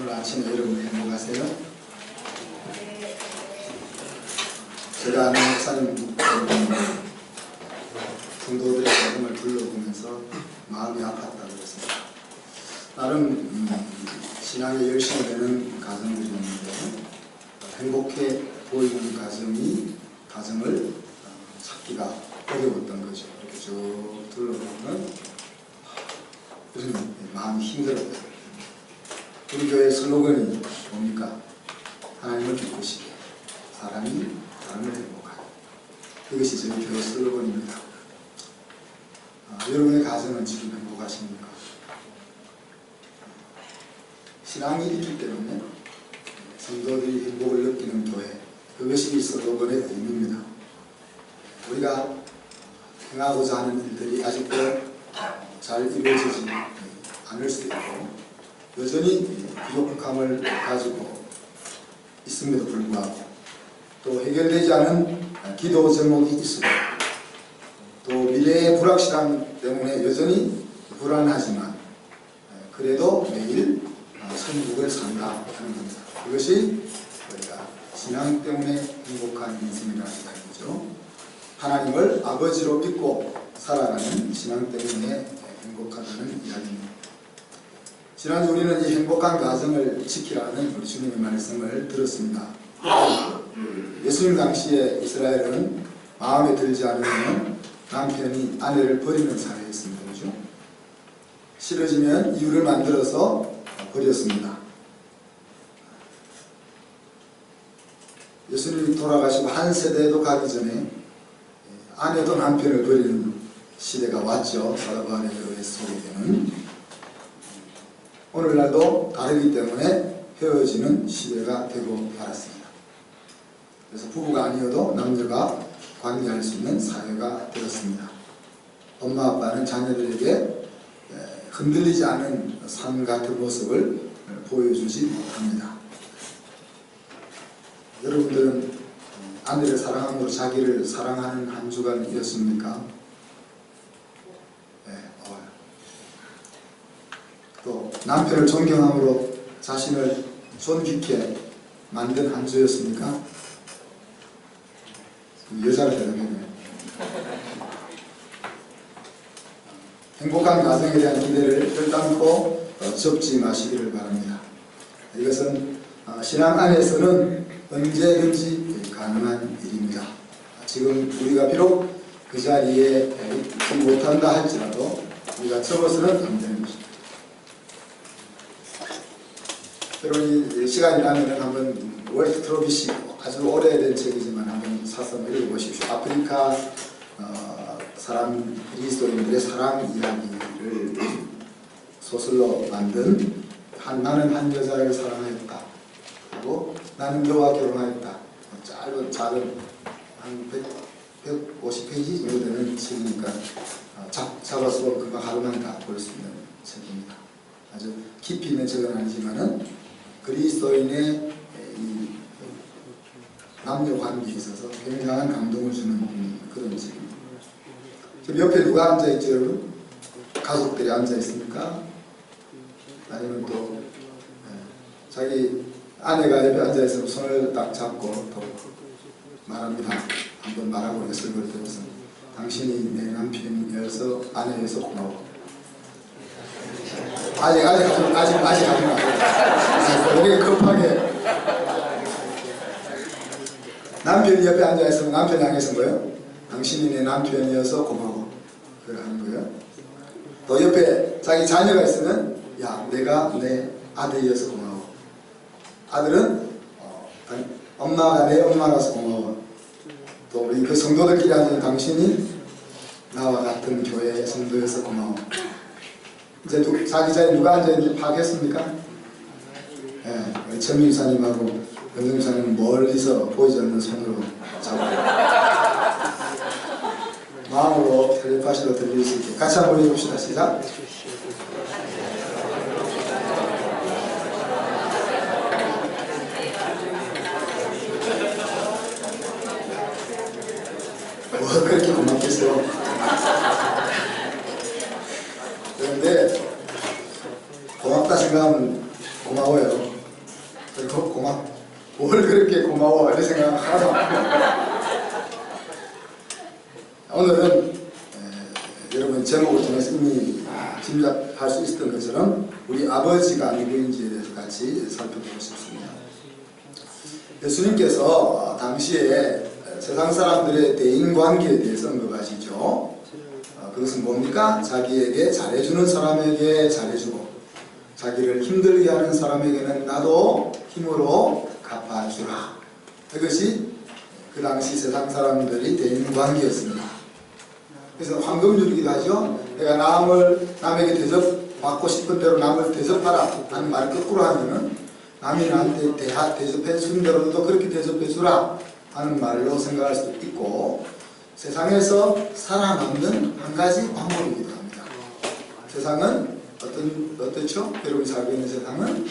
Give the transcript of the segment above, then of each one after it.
오늘 아침에 여러분 행복하세요? 제가 아는 목사님 성도들의 가정을 둘러보면서 마음이 아팠다고 했습니다. 나름 음, 신앙에 열심히 되는 가정들이 있는데 행복해 보이는 가정이 가정을 어, 찾기가 어려웠던 거죠. 이렇게 쭉 둘러보면 그런 마음이 힘들었어요. 우리 교회 슬로건이 뭡니까? 하나님을 기쁘시게 사람이 사람을 행복하게 이것이 저희 교회 슬로건입니다. 아, 여러분의 가정은 지금 행복하십니까? 신앙이 있기 때문에 성도들이 행복을 느끼는 교회 그것이 슬로건의 의미입니다. 우리가 행하고자 하는 일들이 아직도 잘 이루어지지 않을 수 있고 여전히 부족함을 가지고 있음에도 불구하고 또 해결되지 않은 기도 제목이 있으고 또 미래의 불확실함 때문에 여전히 불안하지만 그래도 매일 천국을 산다 하는 겁니다. 그것이 우리가 신앙 때문에 행복한 인생이라는 이야기죠. 하나님을 아버지로 믿고 살아가는 신앙 때문에 행복하다는 이야기입니다. 지난주 우리는 이 행복한 가정을 지키라는 우리 주님의 말씀을 들었습니다. 예수님 당시에 이스라엘은 마음에 들지 않으면 남편이 아내를 버리는 사회였습니다. 그죠? 싫어지면 이유를 만들어서 버렸습니다. 예수님이 돌아가시고 한 세대도 가기 전에 아내도 남편을 버리는 시대가 왔죠. 사도바울에 소개되는 오늘날도 다르기 때문에 헤어지는 시대가 되고 말았습니다. 그래서 부부가 아니어도 남녀가 관계할 수 있는 사회가 되었습니다. 엄마 아빠는 자녀들에게 흔들리지 않은 삶 같은 모습을 보여주지 못합니다. 여러분들은 아내를 사랑함으로 자기를 사랑하는 한 주간이었습니까? 네, 어. 또 남편을 존경함으로 자신을 존귀케 만든 한 주였습니까? 여자를 대답했네요. 행복한 가정에 대한 기대를 결단코 접지 마시기를 바랍니다. 이것은 신앙 안에서는 언제든지 가능한 일입니다. 지금 우리가 비록 그 자리에 있지 못한다 할지라도 우리가 접어서는 안 것입니다. 여러분 시간이 나면 한번 월트 트로비시 아주 오래된 책이지만 한번 사서 읽어보십시오. 아프리카 어, 사람 그리스도인들의 사랑 이야기를 소설로 만든 한 나는 한 여자를 사랑하였다 하고 나는 너와 결혼하였다 짧은 작은 한 100, 150페이지 정도 되는 책이니까 어, 잡, 잡아서 금방 하루만 다 볼 수 있는 책입니다. 아주 깊이 있는 책은 아니지만은 그리스도인의 이 남녀 관계에 있어서 굉장한 감동을 주는 그런 책입니다. 지금 옆에 누가 앉아있죠, 여러분? 가족들이 앉아있습니까? 아니면 또 자기 아내가 옆에 앉아있으면 손을 딱 잡고 또 말합니다. 한번 말하고 했을 걸 들어서 당신이 내 남편이어서 아내여서 고마워. 아직 아직 아직 아직 마. 되게 급하게 남편이 옆에 앉아 있으면 남편 향해서 뭐요? 당신이 내 남편이어서 고마워. 그걸 하는 거예요. 또 옆에 자기 자녀가 있으면 야 내가 내 아들이어서 고마워. 아들은 어, 엄마가 내 엄마라서 고마워. 또 우리 그 성도들끼리 앉은 당신이 나와 같은 교회의 성도여서 고마워. 이제 두, 자기 자리에 누가 앉아있는지 파악했습니까? 예, 천민 유사님하고 은정 유사님은 멀리서 보이지 않는 손으로 잡고 마음으로 텔레파시로 들릴 수 있게 같이 한번 해봅시다. 시작! 뭐 그렇게 고맙겠어. 그런데 고맙다 생각하면 고마워요. 뭘 그렇게 고마워 이런 생각 하나도 안 해요. 오늘은 에, 여러분 제목을 통해서 이미 짐작할 수 있었던 것처럼 우리 아버지가 누구인지에 대해서 같이 살펴보고 싶습니다. 예수님께서 당시에 세상 사람들의 대인 관계에 대해서 언급하시죠. 어, 그것은 뭡니까? 자기에게 잘해주는 사람에게 잘해주고 자기를 힘들게 하는 사람에게는 나도 힘으로 갚아주라. 이것이 그 당시 세상 사람들이 대인 관계였습니다. 그래서 황금줄이기도 하죠. 내가 남을 남에게 대접받고 싶은 대로 남을 대접하라 하는 말을 거꾸로 하면은 남이 나한테 대하, 대접해 주는 대로도 그렇게 대접해 주라 하는 말로 생각할 수도 있고 세상에서 살아남는 한 가지 방법이기도 합니다. 세상은 어떤 어떻죠? 살고 있는 세상은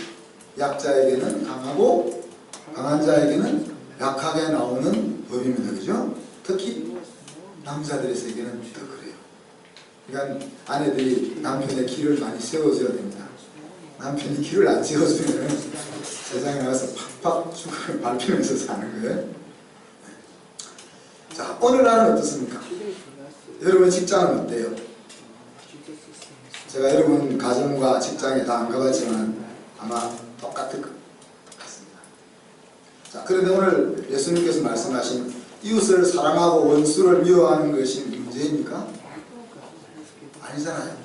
약자에게는 강하고 강한 자에게는 약하게 나오는 법입니다. 그죠? 특히 남자들의 세계는 더 그래요. 그러니까 아내들이 남편의 길을 많이 세워줘야 됩니다. 남편이 길을 안 세워주면 세상에 나가서 팍팍 죽을 밟히면서 사는 거예요. 자, 오늘 날은 어떻습니까? 여러분 직장은 어때요? 제가 여러분 가정과 직장에 다 안 가봤지만 아마 똑같을 것 같습니다. 자, 그런데 오늘 예수님께서 말씀하신 이웃을 사랑하고 원수를 미워하는 것이 문제입니까? 아니잖아요.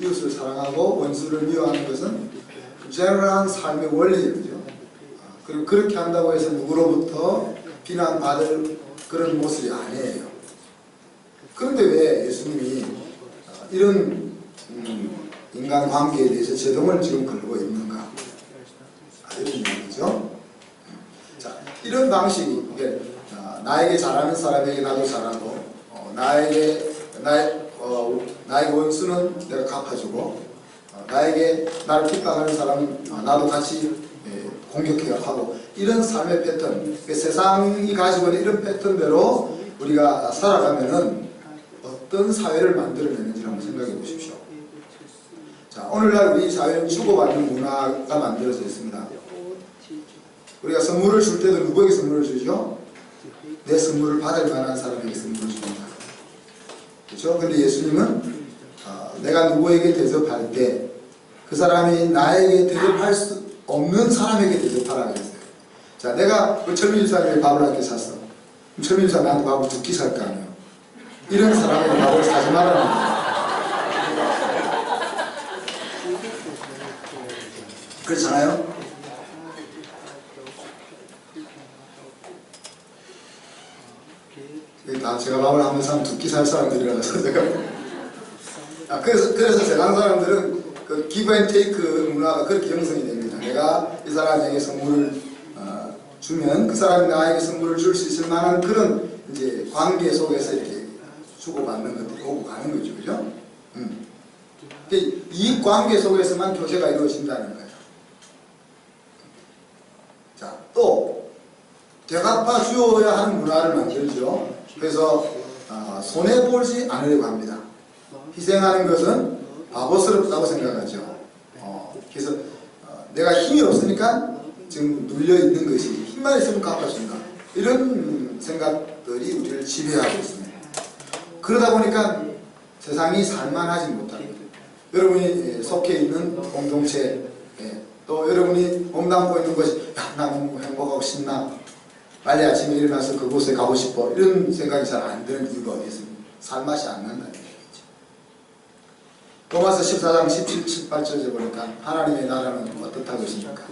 이웃을 사랑하고 원수를 미워하는 것은 general 삶의 원리죠. 아, 그리고 그렇게 한다고 해서 누구로부터 비난받을 그런 모습이 아니에요. 그런데 왜 예수님이 아, 이런 음, 인간관계에 대해서 제동을 지금 걸고 있는가? 아, 이런 얘기죠. 자, 이런 방식이 이게, 아, 나에게 잘하는 사람에게 나도 잘하고 어, 나에게 나의 어, 나의 원수는 내가 갚아주고 어, 나에게 나를 핍박하는 사람은 어, 나도 같이 예, 공격해 하고 이런 삶의 패턴 그 세상이 가지고 있는 이런 패턴대로 우리가 살아가면은 어떤 사회를 만들어내는지 한번 생각해 보십시오. 자 오늘날 우리 사회는 주고받는 문화가 만들어져 있습니다. 우리가 선물을 줄 때도 누구에게 선물을 주죠? 내 선물을 받을 만한 사람에게 선물을 줍니다. 그렇죠? 근데 예수님은 어, 내가 누구에게 대접할 때 그 사람이 나에게 대접할 수 없는 사람에게 대접하라 그랬어요. 자, 내가 그 철민사님의 밥을 한테 샀어. 그럼 철민사 나한테 밥을 두 끼 살 거 아니에요. 이런 사람에게 밥을 사지 말라는 거예요. 그렇잖아요? 나 제가 밥을 하면서 한두끼 살 사람들이라서 제가 아, 그래서 그래서 세상 사람들은 그 기브 앤 테이크 문화가 그렇게 형성이 됩니다. 내가 이 사람에게 선물을 어, 주면 그 사람이 나에게 선물을 줄 수 있을 만한 그런 이제 관계 속에서 이렇게 주고받는 것들이 오고 가는 거죠, 그죠? 음. 근데 이 관계 속에서만 교제가 이루어진다는 거예요. 자, 또 되갚아 주어야 하는 문화를 만들죠. 그래서 어, 손해 보지 않으려고 합니다. 희생하는 것은 바보스럽다고 생각하죠. 어, 그래서 어, 내가 힘이 없으니까 지금 눌려 있는 것이 힘만 있으면 갚아준다. 이런 생각들이 우리를 지배하고 있습니다. 그러다 보니까 세상이 살만하지 못합니다. 여러분이 속해 있는 공동체, 예, 또 여러분이 몸담고 있는 것이 야, 나 너무 행복하고 신나. 빨리 아침에 일어나서 그곳에 가고 싶어. 이런 생각이 잘 안 드는 이유가 어디 있습니까? 살맛이 안 난다는 얘기죠. 로마서 14장 17, 18절에 보니까 하나님의 나라는 어떻다고 했습니까?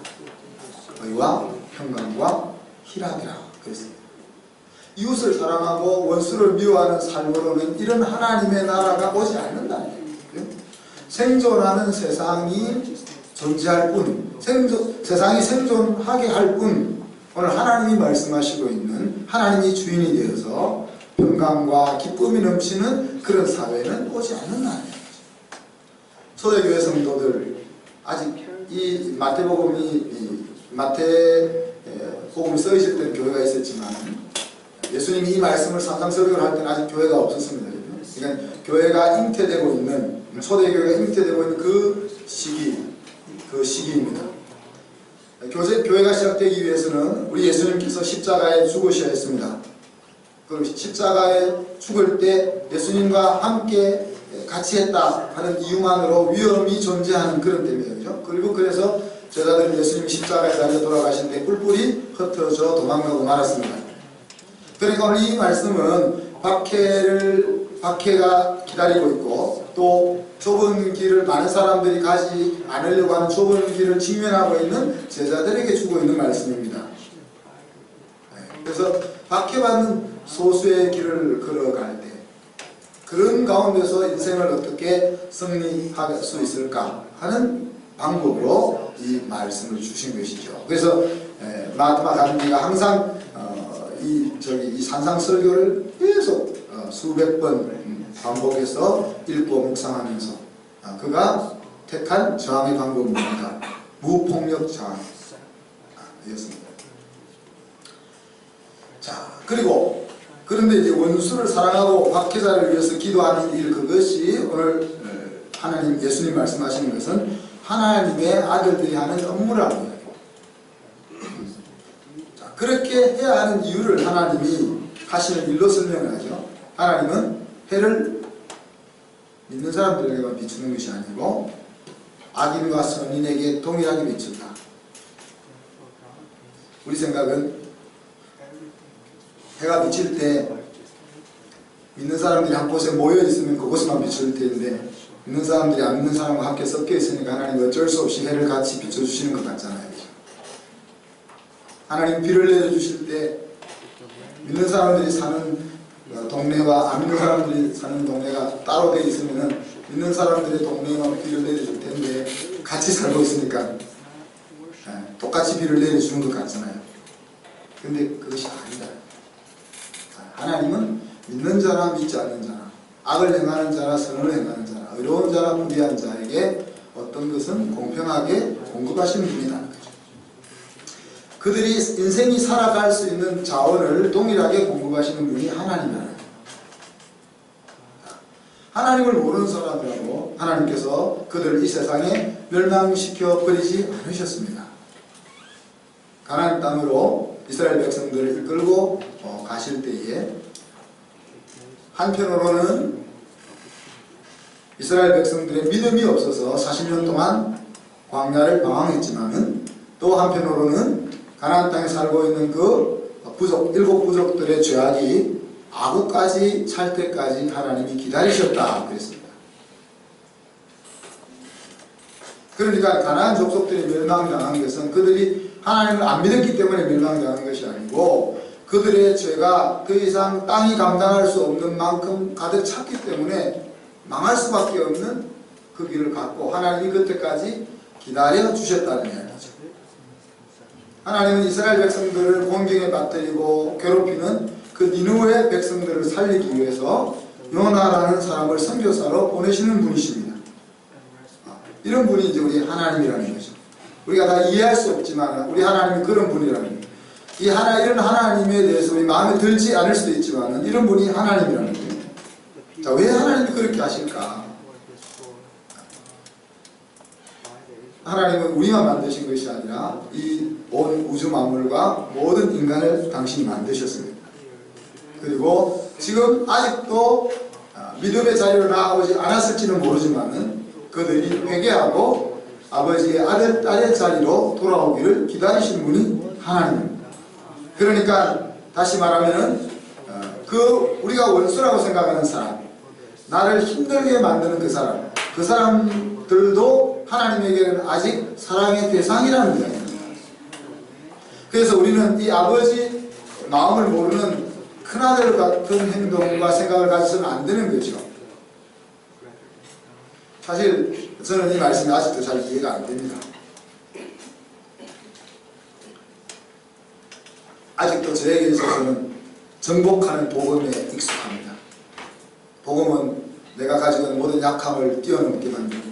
의와 평강과 희락이라 그랬습니다. 이웃을 사랑하고 원수를 미워하는 삶으로는 이런 하나님의 나라가 오지 얘기예요. 생존하는 세상이 존재할 뿐, 생존, 세상이 생존하게 할 뿐, 오늘 하나님이 말씀하시고 있는 하나님이 주인이 되어서 평강과 기쁨이 넘치는 그런 사회는 오지 않는다는. 초대교회 성도들 아직 이 마태복음이 이 마태 복음이 써 있을 때는 교회가 있었지만 예수님이 이 말씀을 산상설교를 할 때는 아직 교회가 없었습니다. 그러니까 교회가 잉태되고 있는 초대교회가 잉태되고 있는 그 시기 그 시기입니다. 교제, 교회가 시작되기 위해서는 우리 예수님께서 십자가에 죽으셔야 했습니다. 그 십자가에 죽을 때 예수님과 함께 같이 했다 하는 이유만으로 위험이 존재하는 그런. 그죠? 그리고 그래서 제자들은 예수님이 십자가에 달려 돌아가신데 뿔뿔이 흩어져 도망가고 말았습니다. 그러니까 오늘 이 말씀은 박해를 박해가 기다리고 있고 또 좁은 길을 많은 사람들이 가지 않으려고 하는 좁은 길을 직면하고 있는 제자들에게 주고 있는 말씀입니다. 네, 그래서 박해받는 소수의 길을 걸어갈 때 그런 가운데서 인생을 어떻게 승리할 수 있을까 하는 방법으로 이 말씀을 주신 것이죠. 그래서 에, 마하트마 간디가 항상 어, 이 저기 이 산상 설교를 계속 어, 수백 번 음, 반복해서 읽고 묵상하면서 아, 그가 택한 저항의 방법은 뭡니까? 무폭력 저항이었습니다. 자 그리고 그런데 이제 원수를 사랑하고 박해자를 위해서 기도하는 일 그것이 오늘 에, 하나님 예수님 말씀하시는 것은 하나님의 아들들이 하는 업무라고 그렇게 해야 하는 이유를 하나님이 하시는 일로 설명을 하죠. 하나님은 해를 믿는 사람들에게만 비추는 것이 아니고 악인과 선인에게 동일하게 비춘다. 우리 생각은 해가 비칠 때 믿는 사람들이 한 곳에 모여 있으면 그곳에만 비출 텐데 믿는 사람들이 안 믿는 사람과 함께 섞여 있으니까 하나님 어쩔 수 없이 해를 같이 비춰주시는 것 같잖아요. 하나님 비를 내려주실 때 믿는 사람들이 사는 어, 동네와 안 믿는 사람들이 사는 동네가 따로 돼 있으면 믿는 사람들의 동네에만 비를 내려줄 텐데 같이 살고 있으니까 예, 똑같이 비를 내려주는 것 같잖아요. 근데 그것이 아니다. 하나님은 믿는 자나 믿지 않는 자나 악을 행하는 자나 선을 행하는 자나 의로운 자나 불의한 자에게 어떤 것은 공평하게 공급하시는 거죠. 그들이 인생이 살아갈 수 있는 자원을 동일하게 공급하시는 분이 하나님이라는. 하나님을 모르는 사람들하고 하나님께서 그들을 이 세상에 멸망시켜 버리지 않으셨습니다. 가나안 땅으로 이스라엘 백성들을 이끌고 어, 가실 때에 한편으로는 이스라엘 백성들의 믿음이 없어서 40년 동안 광야를 방황했지만은 또 한편으로는 가나안 땅에 살고 있는 그 부족 일곱 부족들의 죄악이 아구까지 찰 때까지 하나님이 기다리셨다 그랬습니다. 그러니까 가나안 족속들이 멸망당한 것은 그들이 하나님을 안 믿었기 때문에 멸망당한 것이 아니고 그들의 죄가 더 이상 땅이 감당할 수 없는 만큼 가득 찼기 때문에 망할 수밖에 없는 그 길을 갖고 하나님이 그때까지 기다려 주셨다는 이야기죠. 하나님은 이스라엘 백성들을 공경에 빠뜨리고 괴롭히는 그 니누의 백성들을 살리기 위해서 요나라는 사람을 선교사로 보내시는 분이십니다. 아, 이런 분이 이제 우리 하나님이라는 거죠. 우리가 다 이해할 수 없지만 우리 하나님은 그런 분이라는 거예요. 이 하나 이런 하나님에 대해서 우리 마음에 들지 않을 수도 있지만 이런 분이 하나님이라는 거예요. 자, 왜 하나님이 그렇게 하실까? 하나님은 우리만 만드신 것이 아니라 이 온 우주 만물과 모든 인간을 당신이 만드셨습니다. 그리고 지금 아직도 아, 믿음의 자리로 나아오지 않았을지는 모르지만은 그들이 회개하고 아버지의 아들, 딸의 자리로 돌아오기를 기다리시는 분이 하나님입니다. 그러니까 다시 말하면은 어, 그 우리가 원수라고 생각하는 사람, 나를 힘들게 만드는 그 사람, 그 사람들도 하나님에게는 아직 사랑의 대상이라는 거예요. 그래서 우리는 이 아버지 마음을 모르는 큰아들 같은 행동과 생각을 가지서는 안 되는 거죠. 사실 저는 이 말씀이 아직도 잘 이해가 안 됩니다. 아직도 저에게 있어서는 정복하는 복음에 익숙합니다. 복음은 내가 가지고 있는 모든 약함을 뛰어넘게 만들고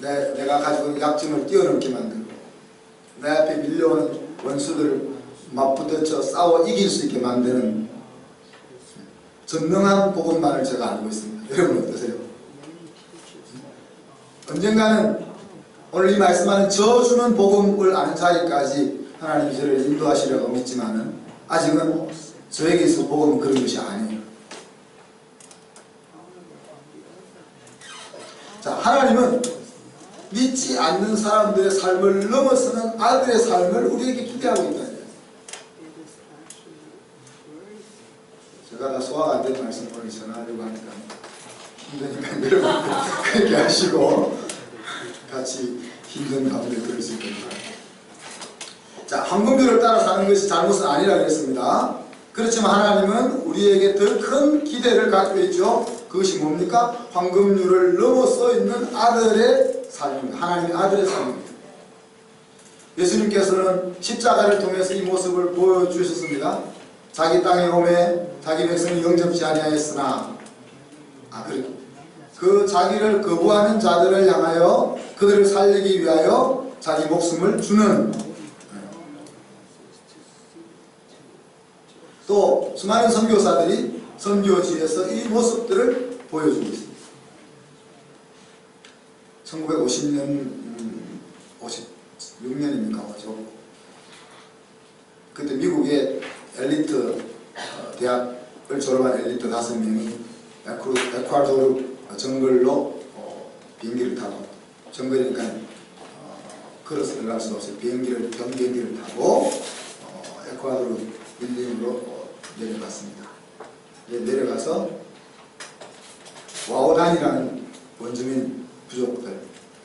내, 내가 가지고 있는 약점을 뛰어넘게 만들고 내 앞에 밀려오는 원수들을 맞붙어쳐 싸워 이길 수 있게 만드는 전능한 복음만을 제가 알고 있습니다. 여러분 어떠세요? 언젠가는 오늘 이 말씀하는 저주는 복음을 아는 자리까지 하나님 저를 인도하시려고 믿지만은 아직은 저에게 있어 복음은 그런 것이 아니에요. 자, 하나님은 믿지 않는 사람들의 삶을 넘어서는 아들의 삶을 우리에게 기대하고 있다. 제가 다 소화가 안 되는 말씀 오늘 전하려고 하니까 힘드니까 여러분 그렇게 하시고 같이 힘든 가운데 있도록 바랍니다. 자, 황금률을 따라 사는 것이 잘못은 아니라 그랬습니다. 그렇지만 하나님은 우리에게 더 큰 기대를 갖고 있죠. 그것이 뭡니까? 황금률을 넘어서 있는 아들의 삶입니다. 하나님의 아들의 삶입니다. 예수님께서는 십자가를 통해서 이 모습을 보여주셨습니다. 자기 땅에 오매 자기 백성을 영접지 아니하였으나 아 그래 그 자기를 거부하는 자들을 향하여 그들을 살리기 위하여 자기 목숨을 주는 또 수많은 선교사들이 선교지에서 이 모습들을 보여주고 있습니다. 1950년 음, 56년입니까? 그때 미국의 엘리트 어, 대학을 졸업한 엘리트 다섯 명이 에콰도르 정글로 어, 비행기를 타고 정글이니까 어, 걸어서 들어갈 수 없어요. 비행기를 경 비행기를 타고 어, 에콰도르 빌림으로 어, 내려갔습니다. 예, 내려가서 와오단이라는 원주민 부족들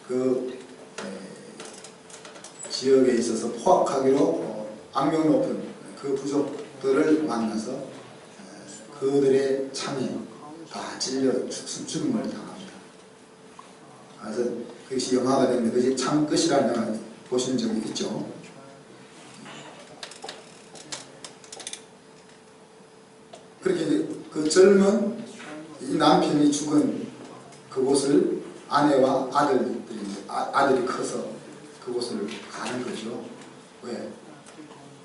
그 에, 지역에 있어서 포악하기로 어, 악명 높은 그 부족들을 만나서 에, 그들의 창에 다 찔려 죽, 죽음을 당합니다. 그래서 그것이 영화가 됐는데 그것이 창끝이라는 영화 보신 적이 있죠. 그렇게 이제 그 젊은 이 남편이 죽은 그곳을 아내와 아들들이 아, 아들이 커서 그곳을 가는 거죠. 왜?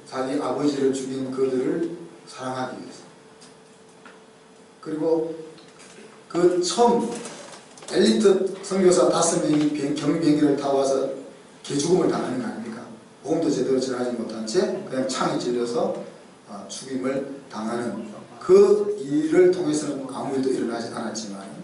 자기 아버지를 죽인 그들을 사랑하기 위해서. 그리고 그 처음 엘리트 선교사 다섯 명이 비행, 경비행기를 타고 와서 개죽음을 당하는 거 아닙니까? 보험도 제대로 전하지 못한 채 그냥 창에 찔려서 어, 죽임을 당하는 그 일을 통해서는 아무 일도 일어나지 않았지만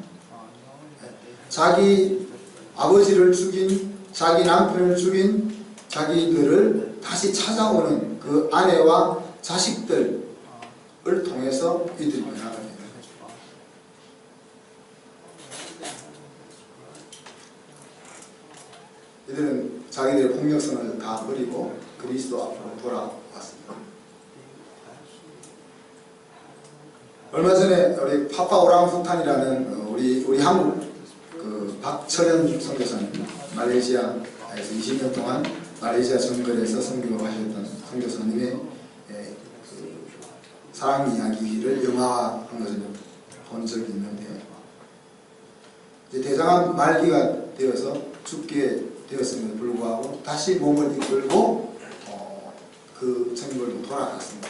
자기 아버지를 죽인 자기 남편을 죽인 자기들을 다시 찾아오는 그 아내와 자식들을 통해서 이들이 변화가 거죠. 이들은 자기들의 폭력성을 다 버리고 그리스도 앞으로 돌아왔습니다. 얼마 전에 우리 파파 오랑푸탄이라는 어, 우리 우리 한국 그 박철현 선교사님 말레이시아에서 20년 동안 말레이시아 정글에서 선교를 하셨던 선교사님의 예, 그 사랑 이야기를 영화화한 것을 본 적이 있는데 이제 대장암 말기가 되어서 죽게 되었음에도 불구하고 다시 몸을 이끌고 어, 그 정글로 돌아갔습니다.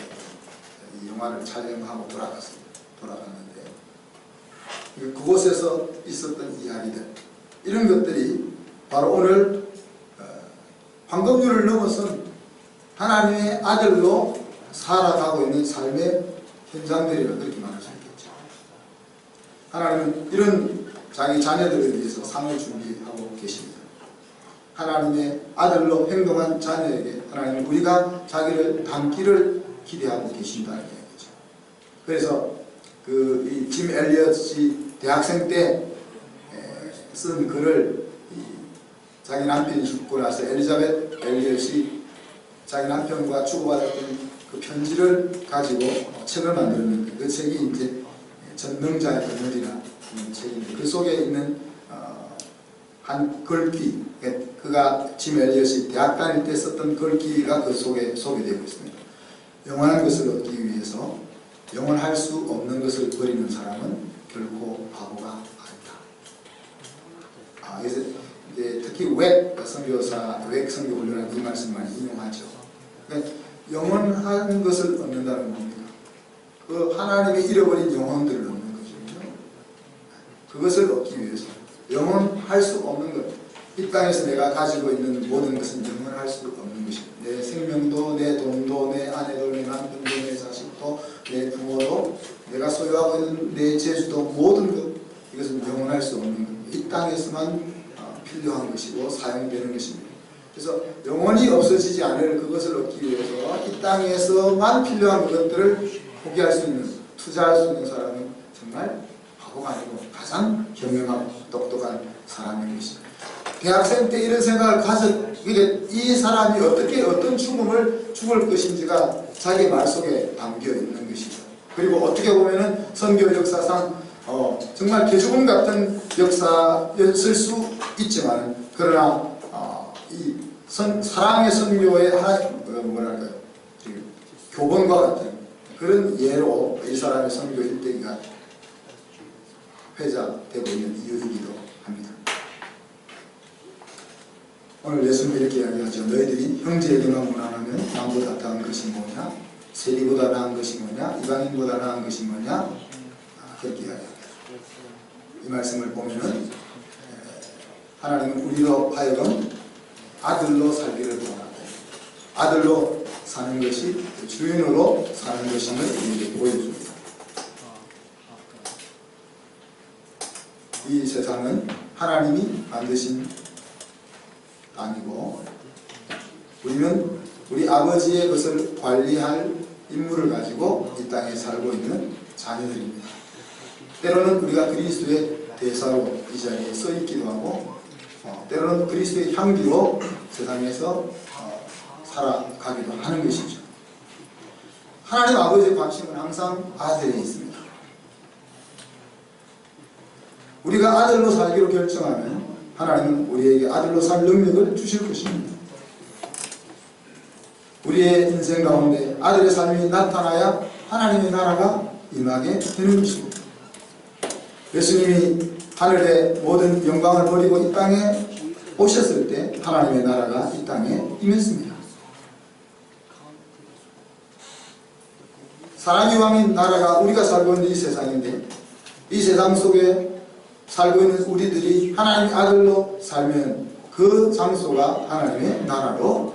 이 영화를 촬영하고 돌아갔습니다. 돌아갔는데 그곳에서 있었던 이야기들 이런 것들이 바로 오늘 어, 황금률을 넘어선 하나님의 아들로 살아가고 있는 삶의 현장들이라 그렇게 말할 수 있겠죠. 하나님은 이런 자기 자녀들을 위해서 상을 준비하고 계십니다. 하나님의 아들로 행동한 자녀에게 하나님은 우리가 자기를 닮기를 기대하고 계신다는 얘기죠. 그래서 그이짐 엘리엇이 대학생 때 쓴 글을 이 자기 남편이 죽고 나서 엘리자벳 엘리엇이 자기 남편과 주고받았던 그 편지를 가지고 책을 만들었는데 그 책이 이제 전능자의 그늘이라는 책인데 그 속에 있는 어, 한 글귀 그가 짐 엘리엇이 대학 다닐 때 썼던 글귀가 그 속에 소개되고 있습니다. 영원한 것을 얻기 위해서 영원할 수 없는 것을 버리는 사람은 결코 바보가 아니다. 아, 그래서 이제 특히 웩 선교사, 웩 선교 훈련한 이 말씀 많이 인용하죠. 그러니까 영원한 것을 얻는다는 겁니다. 그 하나님의 잃어버린 영혼들을 얻는 거죠. 그것을 얻기 위해서 영원할 수 없는 것. 이 땅에서 내가 가지고 있는 모든 것은 영원할 수 없는 것입니다. 내 생명도, 내 돈도, 내 아내도, 내 남편도, 내 부모도, 내가 소유하고 있는 내 재주도 모든 것 이것은 영원할 수 없는 겁니다. 이 땅에서만 어, 필요한 것이고 사용되는 것입니다. 그래서 영원히 없어지지 않을 그것을 얻기 위해서 이 땅에서만 필요한 것들을 포기할 수 있는 투자할 수 있는 사람은 정말 바보가 아니고 가장 현명하고 똑똑한 사람인 것입니다. 대학생 때 이런 생각을 가졌, 이 사람이 어떻게 어떤 죽음을 죽을 것인지가 자기 말 속에 담겨 있는 것이죠. 그리고 어떻게 보면은 선교 역사상 어, 정말 개죽음 같은 역사였을 수 있지만 그러나 어, 이 선, 사랑의 선교의 하나 어, 뭐랄까요 이 교본과 같은 그런 예로 이 사람의 선교 일대기가 회자되고 있는 이유이기도 합니다. 오늘 예수님 이렇게 이야기하죠. 너희들이 형제에게만 무난하면 남보다 나은 것이 뭐냐? 세리보다 나은 것이 뭐냐? 이방인보다 나은 것이 뭐냐? 아, 그렇게 이야기합니다. 이 말씀을 보면은 에, 하나님은 우리로 하여금 아들로 살기를 원하고 아들로 사는 것이 주인으로 사는 것임을 우리에게 보여줍니다. 이 세상은 하나님이 만드신 아니고 우리는 우리 아버지의 것을 관리할 임무를 가지고 이 땅에 살고 있는 자녀들입니다. 때로는 우리가 그리스도의 대사로 이 자리에 서 있기도 하고 어, 때로는 그리스도의 향기로 세상에서 어, 살아가기도 하는 것이죠. 하나님 아버지의 관심은 항상 아들에 있습니다. 우리가 아들로 살기로 결정하면 하나님은 우리에게 아들로 살 능력을 주실 것입니다. 우리의 인생 가운데 아들의 삶이 나타나야 하나님의 나라가 임하게 되는 것입니다. 예수님이 하늘의 모든 영광을 버리고 이 땅에 오셨을 때 하나님의 나라가 이 땅에 임했습니다. 사랑의 왕인 나라가 우리가 살고 있는 이 세상인데 이 세상 속에 살고 있는 우리들이 하나님의 아들로 살면 그 장소가 하나님의 나라로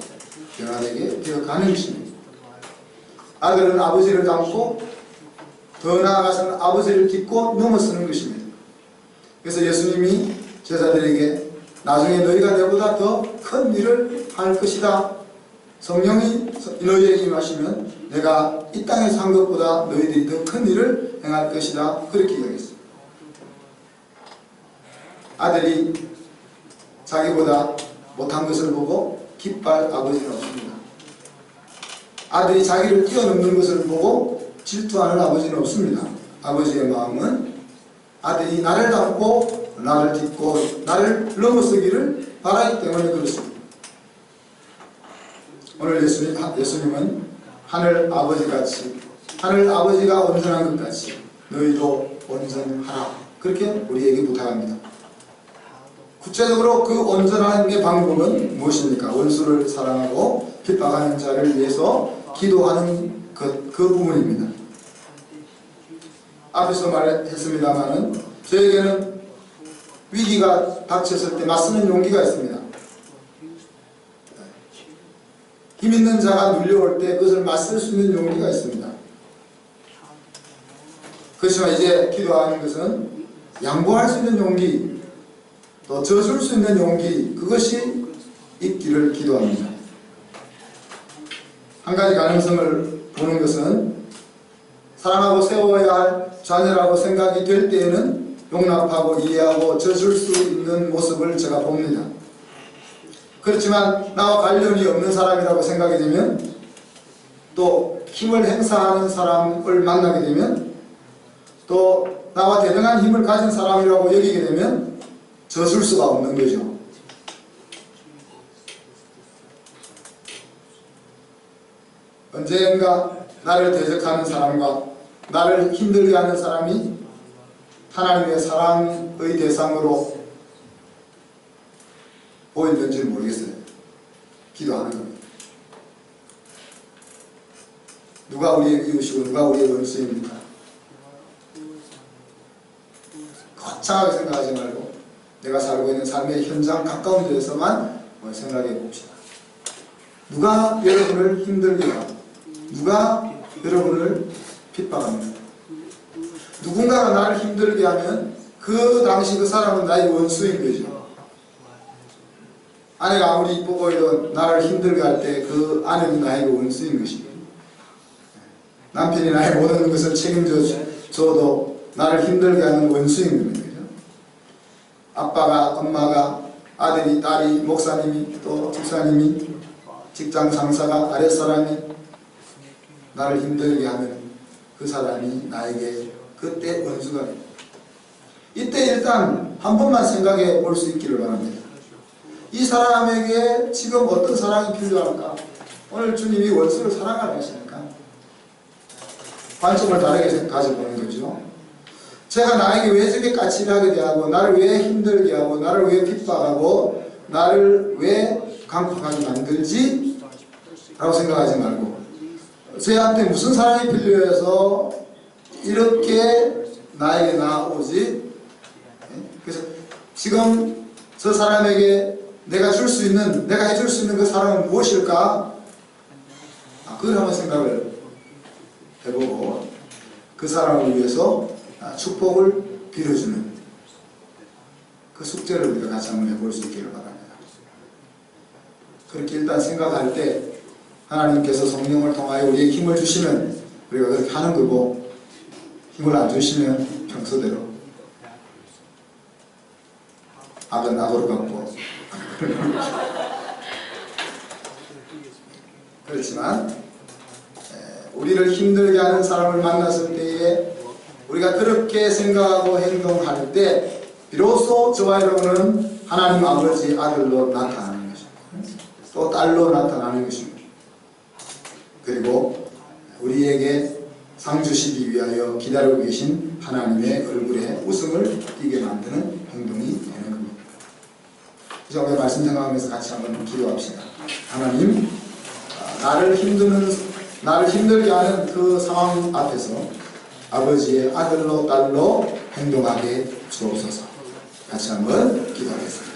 변화되게 되어가는 것입니다. 아들은 아버지를 닮고 더 나아가서는 아버지를 딛고 넘어서는 것입니다. 그래서 예수님이 제자들에게 나중에 너희가 내보다 더 큰 일을 할 것이다. 성령이 너희에게 임하시면 내가 이 땅에서 한 것보다 너희들이 더 큰 일을 행할 것이다. 그렇게 이야기했습니다. 아들이 자기보다 못한 것을 보고 기뻐할 아버지는 없습니다. 아들이 자기를 뛰어넘는 것을 보고 질투하는 아버지는 없습니다. 아버지의 마음은 아들이 나를 닮고 나를 딛고 나를 넘어서기를 바라기 때문에 그렇습니다. 오늘 예수님, 예수님은 하늘 아버지같이 하늘 아버지가 온전한 것 같이 너희도 온전하라 그렇게 우리에게 부탁합니다. 구체적으로 그 온전함의 방법은 무엇입니까? 원수를 사랑하고 핍박하는 자를 위해서 기도하는 그, 그 부분입니다. 앞에서 말했습니다마는 저에게는 위기가 닥쳤을 때 맞서는 용기가 있습니다. 힘 있는 자가 눌려올 때 그것을 맞설 수 있는 용기가 있습니다. 그렇지만 이제 기도하는 것은 양보할 수 있는 용기, 또 져줄 수 있는 용기, 그것이 있기를 기도합니다. 한 가지 가능성을 보는 것은 사랑하고 세워야 할 자녀라고 생각이 될 때에는 용납하고 이해하고 져줄 수 있는 모습을 제가 봅니다. 그렇지만 나와 관련이 없는 사람이라고 생각이 되면 또 힘을 행사하는 사람을 만나게 되면 또 나와 대등한 힘을 가진 사람이라고 여기게 되면 져줄 수가 없는 거죠. 언젠가 나를 대적하는 사람과 나를 힘들게 하는 사람이 하나님의 사랑의 대상으로 보이는지 모르겠어요. 기도하는 겁니다. 누가 우리의 이웃이고 누가 우리의 원수입니까? 거창하게 생각하지 말고 내가 살고 있는 삶의 현장 가까운 데에서만 한번 생각해 봅시다. 누가 여러분을 힘들게 하고 누가 여러분을 핍박합니다. 누군가가 나를 힘들게 하면 그 당시 그 사람은 나의 원수인 거죠. 아내가 아무리 이뻐 보여도 나를 힘들게 할 때 그 아내는 나에게 원수인 것입니다. 남편이 나의 모든 것을 책임져 주- 줘도 나를 힘들게 하는 원수인 겁니다. 아빠가, 엄마가, 아들이, 딸이, 목사님이, 또 집사님이, 직장 상사가, 아랫사람이 나를 힘들게 하면 그 사람이 나에게 그때 원수가 됩니다. 이때 일단 한 번만 생각해 볼 수 있기를 바랍니다. 이 사람에게 지금 어떤 사랑이 필요할까? 오늘 주님이 원수를 사랑하라 하시니까 관점을 다르게 가져보는 거죠. 제가 나에게 왜 저렇게 까칠하게 대하고 나를 왜 힘들게 하고 나를 왜 핍박하고 나를 왜 강팍하게 만들지? 라고 생각하지 말고 저한테 무슨 사랑이 필요해서 이렇게 나에게 나오지? 그래서 지금 저 사람에게 내가 줄 수 있는, 내가 해줄 수 있는 그 사랑은 무엇일까? 아, 그걸 한번 생각을 해보고 그 사람을 위해서 아, 축복을 빌어주는 그 숙제를 우리가 같이 한번 해볼 수 있기를 바랍니다. 그렇게 일단 생각할 때 하나님께서 성령을 통하여 우리에게 힘을 주시면 우리가 그렇게 하는 거고 힘을 안 주시면 평소대로 악은 악으로 갚고 그렇지만 에, 우리를 힘들게 하는 사람을 만났을 때에 우리가 그렇게 생각하고 행동할 때 비로소 저와 여러분은 하나님 아버지 아들로 나타나는 것입니다. 또 딸로 나타나는 것입니다. 그리고 우리에게 상 주시기 위하여 기다리고 계신 하나님의 얼굴에 웃음을 띠게 만드는 행동이 되는 겁니다. 이제 오늘 말씀 생각하면서 같이 한번 기도합시다. 하나님, 아, 나를 힘드는, 나를 힘들게 하는 그 상황 앞에서 아버지의 아들로 딸로 행동하게 주옵소서. 같이 한번 기도하겠습니다.